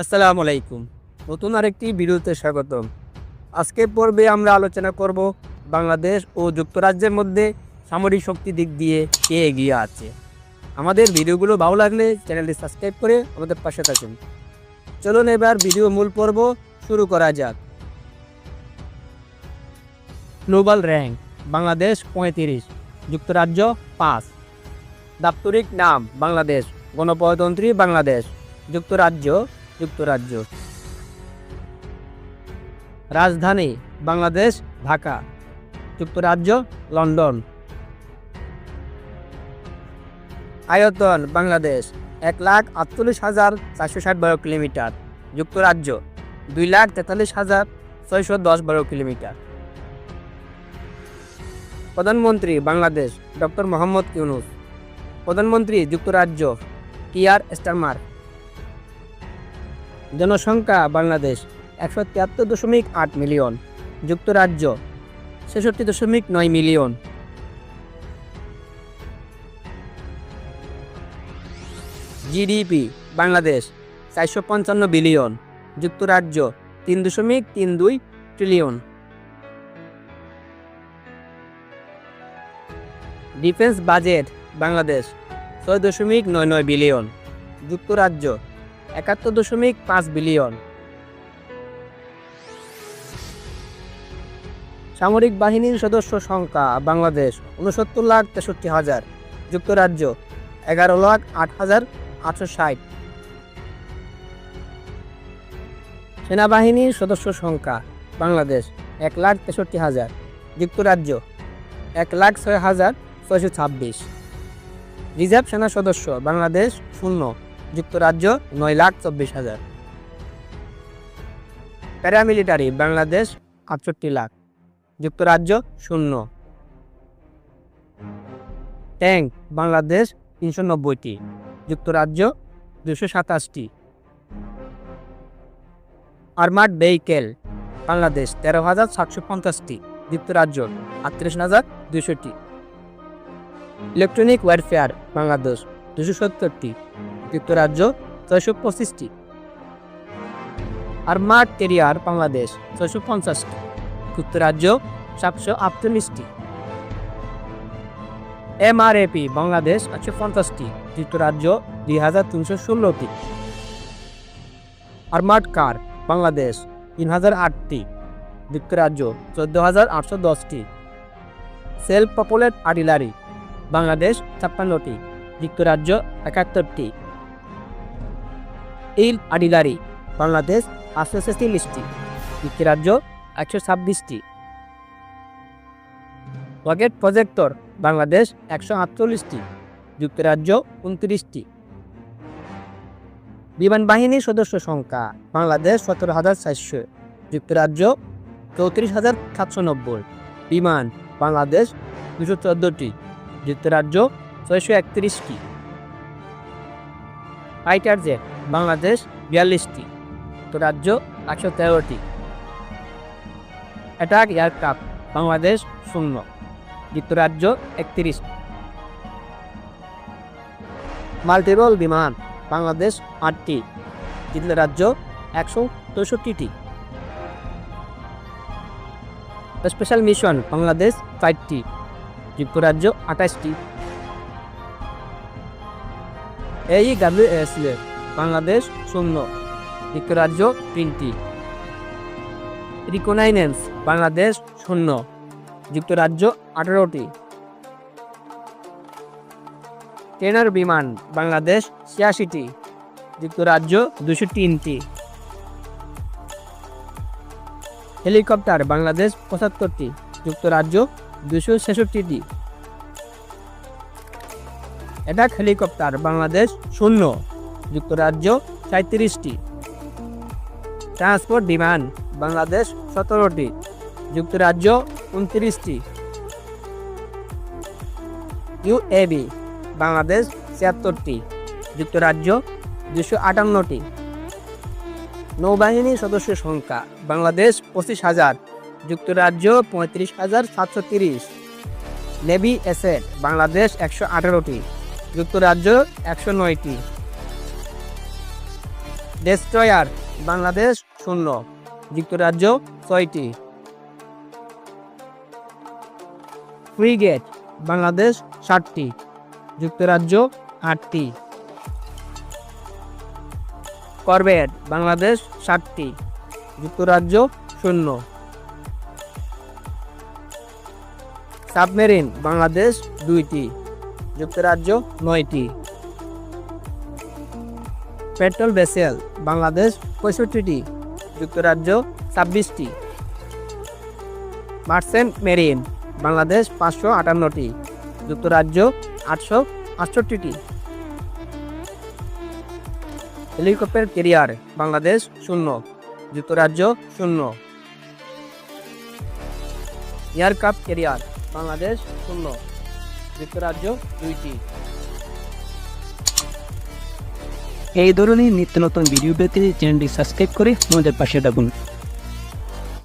আসসালামু আলাইকুম। নতুন আরেকটি ভিডিওতে স্বাগতম। আজকের পর্বে আমরা আলোচনা করব বাংলাদেশ ও যুক্তরাজ্যের মধ্যে সামরিক শক্তি দিক দিয়ে কে এগিয়ে আছে। আমাদের ভিডিওগুলো ভালো লাগলে চ্যানেলটি সাবস্ক্রাইব করে আমাদের পাশে থাকুন। চলুন এবার ভিডিও মূল পর্ব শুরু করা যাক। গ্লোবাল র্যাঙ্ক, বাংলাদেশ পঁয়ত্রিশ, যুক্তরাজ্য পাঁচ। দাপ্তরিক নাম, বাংলাদেশ। গণপ্রজাতন্ত্রী বাংলাদেশ, যুক্তরাজ্য যুক্তরাজ্য। রাজধানী বাংলাদেশ, ঢাকা। যুক্তরাজ্য, লন্ডন। আয়তন, বাংলাদেশ, এক লাখ আটচল্লিশ হাজার চারশো ষাট বারো কিলোমিটার। যুক্তরাজ্য, দুই লাখ তেতাল্লিশ হাজার ছয়শো দশ বারো কিলোমিটার। প্রধানমন্ত্রী বাংলাদেশ, ডক্টর মোহাম্মদ ইউনুস। প্রধানমন্ত্রী যুক্তরাজ্য টিআর স্টারমার জনসংখ্যা বাংলাদেশ একশো তিয়াত্তর দশমিক আট মিলিয়ন। যুক্তরাজ্য ছেষট্টি দশমিক নয় মিলিয়ন। জিডিপি বাংলাদেশ চারশো পঞ্চান্ন বিলিয়ন। যুক্তরাজ্য তিন দশমিক তিন দুই ট্রিলিয়ন। ডিফেন্স বাজেট বাংলাদেশ ছয় দশমিক নয় নয় বিলিয়ন। যুক্তরাজ্য একাত্তর দশমিক পাঁচ বিলিয়ন। সামরিক বাহিনীর সদস্য সংখ্যা বাংলাদেশ, উনসত্তর লাখ তেষট্টি হাজার। যুক্তরাজ্য, এগারো লাখ আট হাজার আটশো ষাট। সেনাবাহিনীর সদস্য সংখ্যা বাংলাদেশ, এক লাখ তেষট্টি হাজার। যুক্তরাজ্য, এক লাখ ছয় হাজার ছয়শো ছাব্বিশ। রিজার্ভ সেনা সদস্য বাংলাদেশ, শূন্য। যুক্তরাজ্য নয় লাখ চব্বিশ হাজার। প্যারামিলিটারি বাংলাদেশ আটষট্টি লাখ, যুক্তরাজ্য শূন্য। ট্যাঙ্ক বাংলাদেশ তিনশো নব্বইটি, যুক্তরাজ্য দুশো সাতাশটি। আর্মার্ড ভেহিকেল বাংলাদেশ তেরো হাজার সাতশো পঞ্চাশটি, যুক্তরাজ্য আটত্রিশ হাজার দুশোটি ইলেকট্রনিক ওয়ারফেয়ার বাংলাদেশ দুশো সত্তরটি যুক্তরাজ্য ছয়শো পঁচিশটি। আর্মার্ড কেরিয়ার বাংলাদেশ ছয়শো পঞ্চাশটি। যুক্তরাজ্য সাতশো আটচল্লিশটি। এমআরএপি বাংলাদেশ একশো পঞ্চাশটি। যুক্তরাজ্য দুই হাজার তিনশো ষোলোটি। আর্মার্ড কার বাংলাদেশ তিন হাজার আটটি। যুক্তরাজ্য চোদ্দ হাজার আটশো দশটি। সেলফ পপুলেট আর্টিলারি বাংলাদেশ ছাপ্পান্নটি। যুক্তরাজ্য একাত্তরটি। ইল আর্টিলারি বাংলাদেশ পাঁচশো ছেচল্লিশটি যুক্তরাজ্য একশো ছাব্বিশটি। রকেট প্রজেক্টর, বাংলাদেশ একশো আটচল্লিশটি। যুক্তরাজ্য উনত্রিশটি। বিমান বাহিনীর সদস্য সংখ্যা, বাংলাদেশ সতেরো হাজার চারশো। যুক্তরাজ্য চৌত্রিশ হাজার সাতশো নব্বই। বিমান, বাংলাদেশ দুশো চোদ্দোটি। যুক্তরাজ্য ছয়শো একত্রিশটি। ফাইটার জেট বাংলাদেশ বিয়াল্লিশটি যুক্তরাজ্য একশো তেরোটি। অ্যাটাক এয়ারক্রাফট বাংলাদেশ শূন্য, যুক্তরাজ্য একত্রিশ মাল্টিরোল বিমান, বাংলাদেশ আটটি, যুক্তরাজ্য একশো চৌষট্টিটি। স্পেশাল মিশন বাংলাদেশ চারটি, যুক্তরাজ্য আঠাশটি। এই ডাব্লিউএস বাংলাদেশ শূন্য, যুক্তরাজ্য তিনটি। রিকোনাইনেন্স, বাংলাদেশ শূন্য, যুক্তরাজ্য আঠারোটি। ট্রেনার বিমান, বাংলাদেশ ছিয়াশিটি, যুক্তরাজ্য দুশো তিনটি। হেলিকপ্টার, বাংলাদেশ পঁচাত্তরটি, যুক্তরাজ্য দুশো ছেষট্টিটি। অ্যাটাক হেলিকপ্টার, বাংলাদেশ শূন্য। যুক্তরাজ্য সাঁত্রিশটি ট্রান্সপোর্ট বিমান বাংলাদেশ সতেরোটি, যুক্তরাজ্য উনত্রিশটি। ইউএবি বাংলাদেশ ছিয়াত্তরটি, যুক্তরাজ্য দুশো আটান্নটি। নৌবাহিনী সদস্য সংখ্যা, বাংলাদেশ পঁচিশ হাজার, যুক্তরাজ্য পঁয়ত্রিশ হাজার সাতশো তিরিশ। নেভি এসেট, বাংলাদেশ একশো আঠারোটি, যুক্তরাজ্য একশো নয়টি। ডেস্ট্রয়ার বাংলাদেশ শূন্য। যুক্তরাজ্য, ছয়টি। ফ্রিগেট বাংলাদেশ ষাটটি যুক্তরাজ্য, আটটি। করবেট বাংলাদেশ ষাটটি যুক্তরাজ্য, শূন্য। সাবমেরিন বাংলাদেশ দুইটি। যুক্তরাজ্য, নয়টি। পেট্রোল ভেসেল, বাংলাদেশ পঁয়ষট্টিটি, যুক্তরাজ্য ছাব্বিশটি। মার্সেন্ট মেরিন, বাংলাদেশ পাঁচশো আটান্নটি, যুক্তরাজ্য আটশো আটষট্টিটি। হেলিকপ্টার কেরিয়ার বাংলাদেশ শূন্য, যুক্তরাজ্য শূন্য। এয়ারক্রাফট কেরিয়ার বাংলাদেশ শূন্য, যুক্তরাজ্য দুইটি। এই ধরনের নিত্য নতুন ভিডিও পেতে চ্যানেলটি সাবস্ক্রাইব করে আমাদের পাশে থাকুন।